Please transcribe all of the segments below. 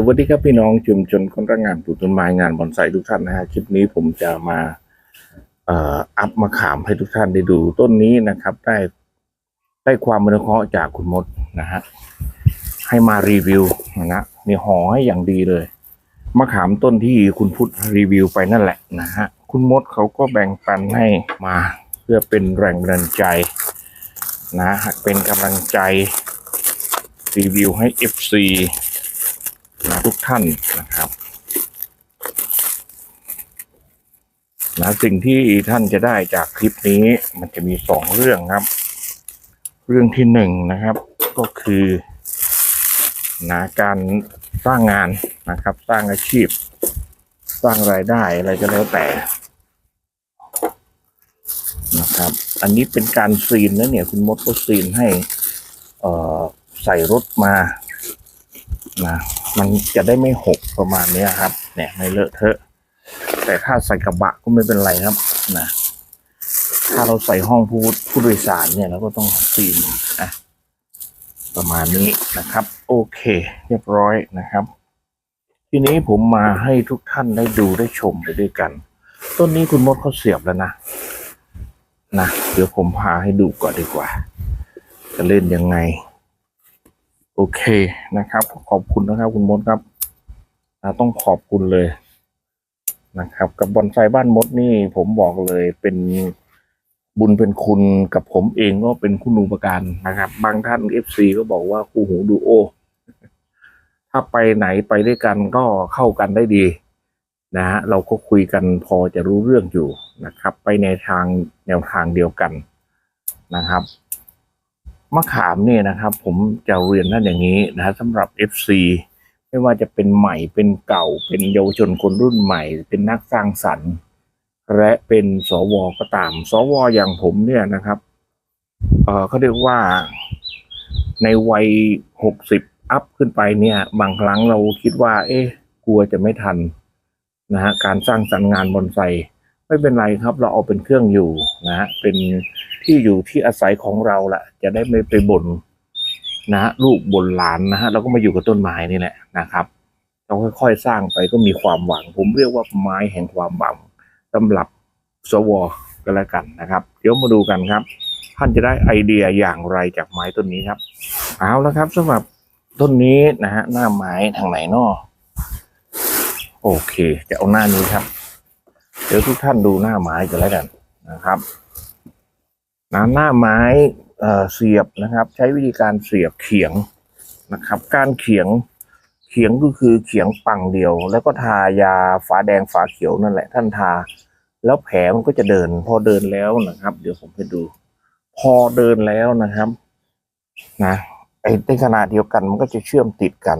สวัสดีครับพี่น้องชุมชนคนรักงานปลูกต้นไม้งานบอนไซทุกท่านนะฮะคลิปนี้ผมจะมาเอ่ออัพมะขามให้ทุกท่านได้ดูต้นนี้นะครับ ได้ได้ความอนุเคราะห์จากคุณมดนะฮะให้มารีวิวนะมีห่อให้อย่างดีเลยมะขามต้นที่คุณพุทธรีวิวไปนั่นแหละนะฮะคุณมดเขาก็แบ่งปันให้มาเพื่อเป็นแรงบันดาลใจนะฮะเป็นกำลังใจรีวิวให้ FC นะทุกท่านนะครับนะสิ่งที่ท่านจะได้จากคลิปนี้ มันจะมีสองเรื่องครับ เรื่องที่หนึ่งนะครับ ก็คือนะการสร้างงานนะครับ สร้างอาชีพ สร้างรายได้อะไรก็แล้วแต่นะครับ อันนี้เป็นการซีนนะเนี่ย คุณมดก็ซีนให้ เอ่อใส่รถมานะ มันจะได้ไม่หกประมาณนี้ครับ เนี่ยไม่เลอะเทอะ แต่ถ้าใส่กระบะก็ไม่เป็นไรครับนะถ้าเราใส่ห้องผู้ผู้โดยสารเนี่ยเราก็ต้องซีนนะประมาณนี้นะครับ โอเค เรียบร้อยนะครับ ทีนี้ผมมาให้ทุกท่านได้ดูได้ชมไปด้วยกัน ต้นนี้คุณมดเขาเสียบแล้วนะนะเดี๋ยวผมพาให้ดูก่อนดีกว่า จะเล่นยังไง โอเคนะครับ ขอบคุณนะครับ คุณมดครับต้องขอบคุณเลยนะครับ กับบอนไซบ้านมดนี่ผมบอกเลยเป็นบุญเป็นคุณกับผมเองก็เป็นคุณูปการนะครับ บางท่านเอฟซีก็บอกว่าคู่หูดูโอ ถ้าไปไหนไปด้วยกันก็เข้ากันได้ดี นะฮะเราก็คุยกันพอจะรู้เรื่องอยู่นะครับ ไปในทางแนวทางเดียวกันนะครับ มะขามเนี่ยนะครับ ผมจะเรียนท่านอย่างนี้นะสำหรับ FC ไม่ว่าจะเป็นใหม่เป็นเก่าเป็นเยาวชนคนรุ่นใหม่ เป็นนักสร้างสรรค์ และเป็นสวก็ตาม สวอย่างผมเนี่ยนะครับเออเขาเรียกว่าในวัยหกสิบอัพขึ้นไปเนี่ย บางครั้งเราคิดว่า เอ๊ะ กลัวจะไม่ทันนะฮะการสร้างสรรค์งานบอนไซไม่เป็นไรครับ เราเอาเป็นเครื่องอยู่นะฮะเป็น ที่อยู่ที่อาศัยของเราแหละจะได้ไม่ไปบน่นนะฮะลูกบ่นหลานนะฮะเราก็มาอยู่กับต้นไม้นี่แหละนะครับเราค่อยๆสร้างไปก็มีความหวัง ผมเรียกว่าไม้แห่งความหวังสำหรับสวก็แล้วกันนะครับ เดี๋ยวมาดูกันครับ ท่านจะได้ไอเดียอย่างไรจากไม้ต้นนี้ครับเอาแล้วครับสำหรับต้นนี้นะฮะหน้าไม้ทางไหนนอโอเค จะเอาหน้านี้ครับ เดี๋ยวทุกท่านดูหน้าไม้กันแล้วกันนะครับ นะหน้าไม้เเสียบนะครับ ใช้วิธีการเสียบเขียงนะครับ การเขียงเขียงก็คือเขียงปังเดียว แล้วก็ทายาฝาแดงฝาเขียวนั่นแหละ ท่านทา แล้วแผลมันก็จะเดิน พอเดินแล้วนะครับ เดี๋ยวผมให้ดู พอเดินแล้วนะครับ นะไอ้ในขณะเดียวกันมันก็จะเชื่อมติดกัน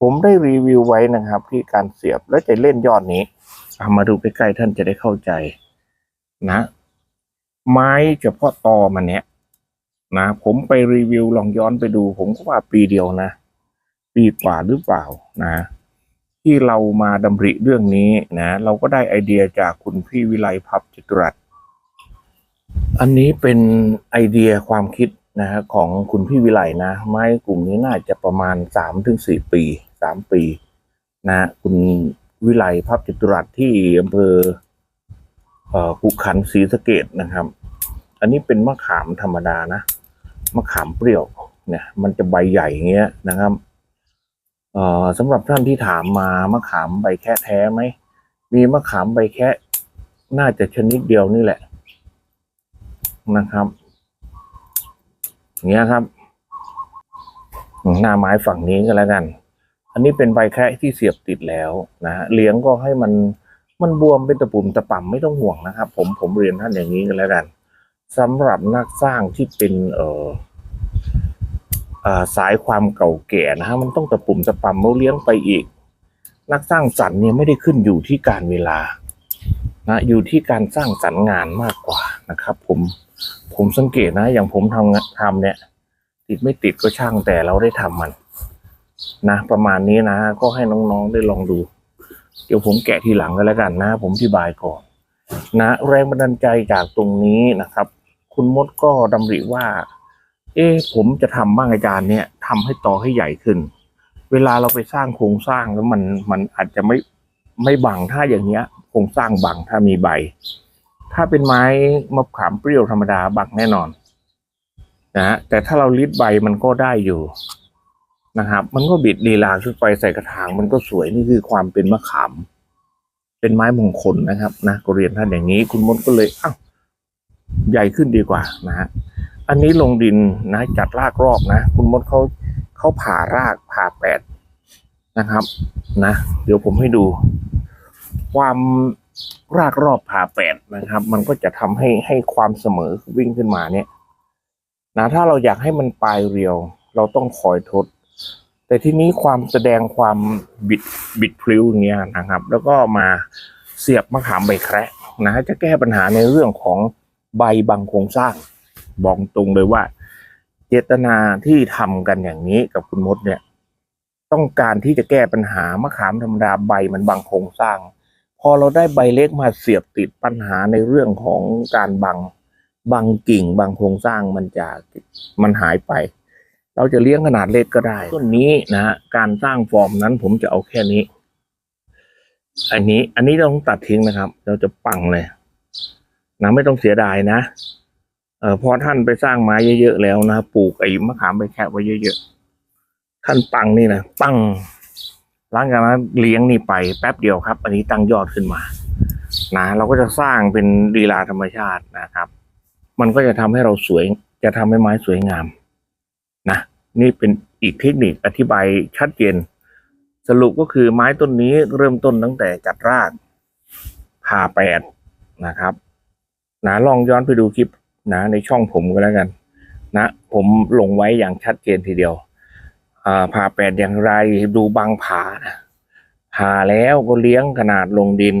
ผมได้รีวิวไว้นะครับ ที่การเสียบแล้วจะเล่นยอดนี้เอามาดูใกล้ๆท่านจะได้เข้าใจ นะ ไม้เฉพาะตอมันเนี้ยนะผมไปรีวิวลองย้อนไปดู ผมก็ว่าปีเดียวนะ ปีกว่าหรือเปล่านะ ที่เรามาดำริเรื่องนี้นะ เราก็ได้ไอเดียจากคุณพี่วิไลพับจิตรรัตน์อันนี้เป็นไอเดียความคิดนะฮะของคุณพี่วิไลนะ ไม้กลุ่มนี้น่าจะประมาณสามถึงสี่ปีสามปี นะ คุณวิไลพับจิตรรัตน์ที่อำเภอ ภูขันศรีสะเกดนะครับ อันนี้เป็นมะขามธรรมดานะ มะขามเปรี้ยวเนี่ยมันจะใบใหญ่อย่างเงี้ยนะครับเอ่อสำหรับท่านที่ถามมามะขามใบแค่แท้ไหมมีมะขามใบแค่น่าจะชนิดเดียวนี่แหละนะครับเงี้ยครับ หน้าไม้ฝั่งนี้ก็แล้วกัน อันนี้เป็นใบแค่ที่เสียบติดแล้วนะเลี้ยงก็ให้มัน มันบวมเป็นตะปุ่มตะป่ำไม่ต้องห่วงนะครับ ผมผมเรียนท่านอย่างนี้กันแล้วกันสำหรับนักสร้างที่เป็นเออสายความเก่าแก่นะฮะมันต้องตะปุ่มตะป่ำเราเลี้ยงไปอีก นักสร้างสรรค์เนี่ยไม่ได้ขึ้นอยู่ที่การเวลานะอยู่ที่การสร้างสรรค์งานมากกว่านะครับ ผมผมสังเกตนะ อย่างผมทำทำเนี่ย ติดไม่ติดก็ช่างแต่เราได้ทำมัน นะ ประมาณนี้นะ ก็ให้น้องๆได้ลองดู เดี๋ยวผมแกะทีหลังก็แล้วกันนะ ผมอธิบายก่อน นะ แรงบันดาลใจจากตรงนี้นะครับ คุณมดก็ดำริว่า เอ๊ผมจะทำบ้างอาจารย์เนี่ยทำให้ต่อให้ใหญ่ขึ้น เวลาเราไปสร้างโครงสร้างแล้วมันมันอาจจะไม่ไม่บังถ้าอย่างเงี้ยโครงสร้างบังถ้ามีใบ ถ้าเป็นไม้มะขามเปรี้ยวธรรมดาบังแน่นอนนะแต่ถ้าเราลิดใบมันก็ได้อยู่ นะครับ มันก็บิดลีลาขึ้นไปใส่กระถางมันก็สวยนี่คือความเป็นมะขาม เป็นไม้มงคลนะครับนะก็เรียนท่านอย่างนี้ คุณมดก็เลยอ้าวใหญ่ขึ้นดีกว่านะฮะอันนี้ลงดินนะจัดรากรอบนะ คุณมดเขาเขาผ่ารากผ่าแปดนะครับนะเดี๋ยวผมให้ดู ความรากรอบผ่าแปดนะครับ มันก็จะทำให้ให้ความเสมอวิ่งขึ้นมาเนี่ยนะถ้าเราอยากให้มันปลายเรียว เราต้องคอยทด แต่ที่นี้ความแสดงความบิดบิดพลิ้วอย่างเงี้ยนะครับ แล้วก็มาเสียบมะขามใบแคระนะจะแก้ปัญหาในเรื่องของใบบังโครงสร้าง บอกตรงเลยว่า เจตนาที่ทำกันอย่างนี้กับคุณมดเนี่ย ต้องการที่จะแก้ปัญหามะขามธรรมดาใบมันบังโครงสร้าง พอเราได้ใบเล็กมาเสียบติดปัญหาในเรื่องของการบังบางกิ่งบางโครงสร้างมันจะมันหายไป เราจะเลี้ยงขนาดเล็กก็ได้ต้นนี้นะฮะการสร้างฟอร์มนั้นผมจะเอาแค่นี้ อันนี้อันนี้เราต้องตัดทิ้งนะครับ เราจะปังเลยนะไม่ต้องเสียดายนะเออพอท่านไปสร้างไม้เยอะๆแล้วนะปลูกไอ้มะขามใบแคะไว้เยอะๆท่านปังนี่นะปังหลังจากนั้นเลี้ยงนี่ไปแป๊บเดียวครับ อันนี้ตั้งยอดขึ้นมา นะเราก็จะสร้างเป็นลีลาธรรมชาตินะครับ มันก็จะทำให้เราสวย จะทำให้ไม้สวยงาม นี่เป็นอีกเทคนิคอธิบายชัดเจน สรุปก็คือไม้ต้นนี้เริ่มต้นตั้งแต่จัดรากผ่าแปดนะครับนะลองย้อนไปดูคลิปนะในช่องผมก็แล้วกัน นะ ผมลงไว้อย่างชัดเจนทีเดียวผ่าแปดอย่างไรดูบางผ่านะผ่าแล้วก็เลี้ยงขนาดลงดิน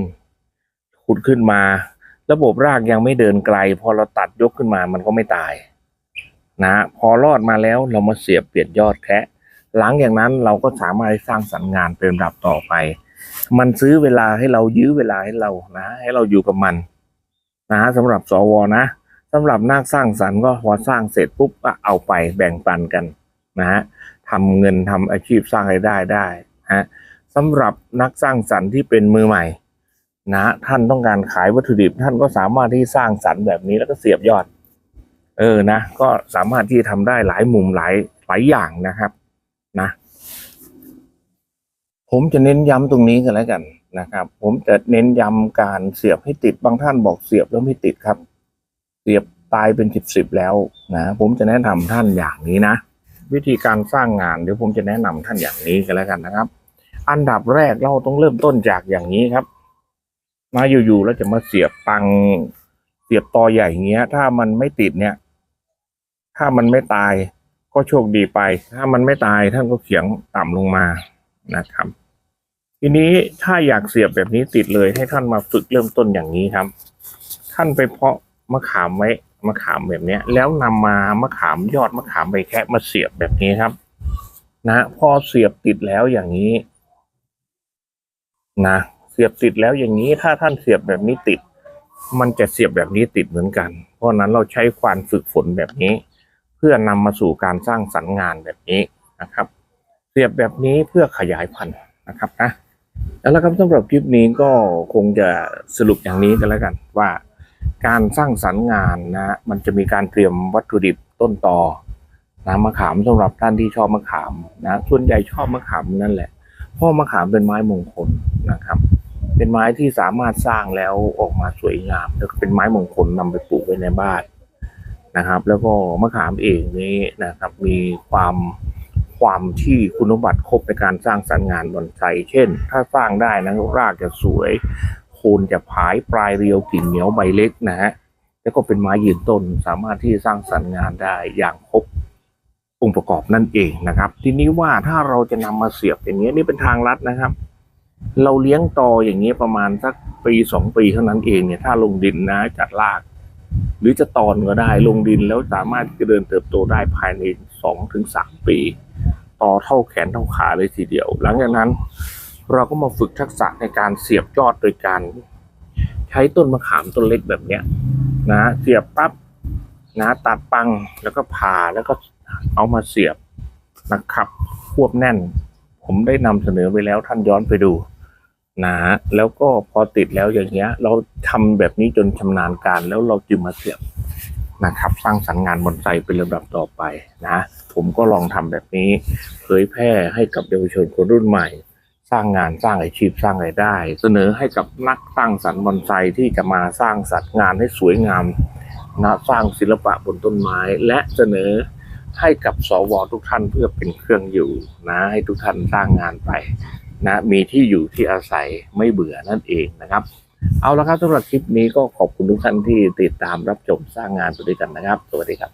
ขุดขึ้นมา ระบบรากยังไม่เดินไกล พอเราตัดยกขึ้นมามันก็ไม่ตาย นะพอรอดมาแล้วเรามาเสียบเปลี่ยนยอดแคะหลังอย่างนั้นเราก็สามารถสร้างสรรค์งานเป็นลำดับต่อไป มันซื้อเวลาให้เรายื้อเวลาให้เรานะ ให้เราอยู่กับมัน นะสำหรับสวนะสำหรับนักสร้างสรรค์ก็พอสร้างเสร็จปุ๊บก็เอาไปแบ่งปันกันนะฮะทำเงินทำอาชีพสร้างรายได้ได้ฮะสำหรับนักสร้างสรรค์ที่เป็นมือใหม่ นะ ท่านต้องการขายวัตถุดิบท่านก็สามารถที่สร้างสรรค์แบบนี้แล้วก็เสียบยอด เออนะ ก็สามารถที่จะทำได้หลายมุมหลายหลายอย่างนะครับ นะ ผมจะเน้นย้ำตรงนี้กันแล้วกันนะครับ ผมจะเน้นย้ำการเสียบให้ติดบางท่านบอกเสียบแล้วไม่ติดครับ เสียบตายเป็นสิบสิบแล้วนะผมจะแนะนำท่านอย่างนี้นะวิธีการสร้างงานเดี๋ยวผมจะแนะนำท่านอย่างนี้กันแล้วกันนะครับ อันดับแรกเราต้องเริ่มต้นจากอย่างนี้ครับ มาอยู่ๆแล้วจะมาเสียบปังเสียบตอใหญ่เงี้ย ถ้ามันไม่ติดเนี่ย ถ้ามันไม่ตายก็โชคดีไป ถ้ามันไม่ตายท่านก็เขียงต่ำลงมานะครับ ทีนี้ถ้าอยากเสียบแบบนี้ติดเลยให้ท่านมาฝึกเริ่มต้นอย่างนี้ครับ ท่านไปเพาะมะขามไว้มะขามแบบเนี้ยแล้วนำมามะขามยอดมะขามใบแคะมาเสียบแบบนี้ครับ นะพอเสียบติดแล้วอย่างนี้ นะเสียบติดแล้วอย่างนี้ถ้าท่านเสียบแบบนี้ติด มันจะเสียบแบบนี้ติดเหมือนกัน เพราะนั้นเราใช้ความฝึกฝนแบบนี้ พื่อนำมาสู่การสร้างสรรค์งานแบบนี้นะครับเสียบแบบนี้เพื่อขยายพันธุ์นะครับนะแล้วครับสำหรับคลิปนี้ก็คงจะสรุปอย่างนี้กันแล้วกันว่า การสร้างสรรค์งานนะมันจะมีการเตรียมวัตถุดิบต้นตอนะมะขามสำหรับท่านที่ชอบมะขามนะส่วนใหญ่ชอบมะขามนั่นแหละเพราะมะขามเป็นไม้มงคลนะครับ เป็นไม้ที่สามารถสร้างแล้วออกมาสวยงาม แล้วก็เป็นไม้มงคลนำไปปลูกไว้ในบ้าน นะครับ แล้วก็มะขามเองนี้นะครับ มีความความที่คุณสมบัติครบในการสร้างสรรค์งานบอนไซเช่น ถ้าสร้างได้นะรากจะสวยโคนจะผายปลายเรียวกิ่งเหนียวใบเล็กนะฮะแล้วก็เป็นไม้ยืนต้นสามารถที่จะสร้างสรรค์งานได้อย่างครบองค์ประกอบนั่นเองนะครับ ทีนี้ว่าถ้าเราจะนำมาเสียบอย่างนี้ยนี่เป็นทางลัดนะครับ เราเลี้ยงตออย่างนี้ยประมาณสักปีสองปีเท่านั้นเองเนี่ยถ้าลงดินนะจัดราก หรือจะตอนก็ได้ลงดินแล้วสามารถจะเดินเติบโตได้ภายในสองถึงสามปี ต่อเท่าแขนเท่าขาเลยทีเดียว หลังจากนั้นเราก็มาฝึกทักษะในการเสียบยอดโดยการ ใช้ต้นมะขามต้นเล็กแบบเนี้ยนะเสียบปั๊บนะตัดปังแล้วก็ผ่าแล้วก็เอามาเสียบนะครับควบแน่น ผมได้นำเสนอไปแล้วท่านย้อนไปดู นะฮะแล้วก็พอติดแล้วอย่างเงี้ย เราทำแบบนี้จนชำนาญการแล้วเราจึงมาเสียบนะครับ สร้างสรรค์งานบอนไซเป็นลำดับต่อไปนะ ผมก็ลองทำแบบนี้ เผยแพร่ให้กับเยาวชนคนรุ่นใหม่ สร้างงานสร้างอาชีพสร้างรายได้ เสนอให้กับนักสร้างสรรค์บอนไซที่จะมาสร้างสรรค์งานให้สวยงามนะสร้างศิลปะบนต้นไม้ และเสนอให้กับสวทุกท่านเพื่อเป็นเครื่องอยู่นะให้ทุกท่านสร้างงานไป นะมีที่อยู่ที่อาศัยไม่เบื่อนั่นเองนะครับ เอาละครับสำหรับคลิปนี้ก็ขอบคุณทุกท่านที่ติดตามรับชมสร้างงานไปด้วยกันนะครับ สวัสดีครับ